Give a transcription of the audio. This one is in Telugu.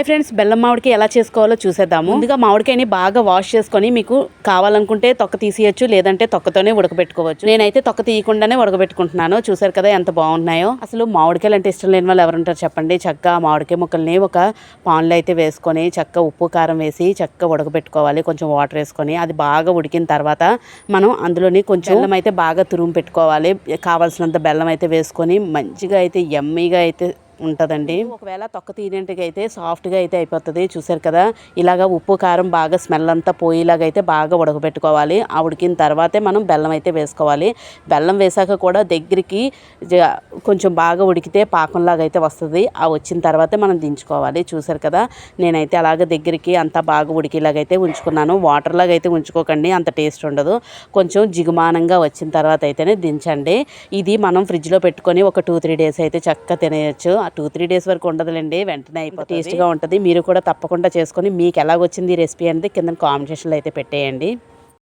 హాయ్ ఫ్రెండ్స్ బెల్లం మామిడికాయ ఎలా చేసుకోవాలో చూసేద్దాము. ముందుగా మామిడికాయని బాగా వాష్ చేసుకొని మీకు కావాలనుకుంటే తొక్క తీసేయచ్చు లేదంటే తొక్కతోనే ఉడకబెట్టుకోవచ్చు. నేనైతే తొక్క తీయకుండానే ఉడకబెట్టుకుంటున్నాను. చూసారు కదా ఎంత బాగున్నాయో. అసలు మామిడికాయలు అంటే ఇష్టం లేని వాళ్ళు ఎవరుంటారు చెప్పండి. చక్కగా మామిడికాయ ముక్కల్ని ఒక పాన్లో అయితే వేసుకొని చక్క ఉప్పు కారం వేసి చక్క ఉడకబెట్టుకోవాలి. కొంచెం వాటర్ వేసుకొని అది బాగా ఉడికిన తర్వాత మనం అందులోని కొంచెం బెల్లం అయితే బాగా తురుము పెట్టుకోవాలి. కావాల్సినంత బెల్లం అయితే వేసుకొని మంచిగా అయితే ఎమ్మీగా అయితే ఉంటుందండి. ఒకవేళ తొక్క తీరేంటికి అయితే సాఫ్ట్గా అయితే అయిపోతుంది. చూసారు కదా ఇలాగ ఉప్పు కారం బాగా స్మెల్ అంతా పోయేలాగా అయితే బాగా ఉడకబెట్టుకోవాలి. ఆ ఉడికిన తర్వాతే మనం బెల్లం అయితే వేసుకోవాలి. బెల్లం వేసాక కూడా దగ్గరికి జ- కొంచెం బాగా ఉడికితే పాకంలాగా అయితే వస్తుంది. ఆ వచ్చిన తర్వాతే మనం దించుకోవాలి. చూసారు కదా నేనైతే అలాగ దగ్గరికి అంతా బాగా ఉడికేలాగైతే ఉంచుకున్నాను. వాటర్లాగా అయితే ఉంచుకోకండి అంత టేస్ట్ ఉండదు. కొంచెం జిగుమానంగా వచ్చిన తర్వాత అయితేనే దించండి. ఇది మనం ఫ్రిడ్జ్లో పెట్టుకొని ఒక టూ త్రీ డేస్ అయితే చక్కగా తినేయచ్చు. టూ త్రీ డేస్ వరకు ఉండదులేండి వెంటనే అయిపోతుంది. టేస్ట్గా ఉంటుంది. మీరు కూడా తప్పకుండా చేసుకొని మీకు ఎలాగొచ్చింది ఈ రెసిపీ అనేది కింద కాంబినేషన్లో అయితే పెట్టేయండి.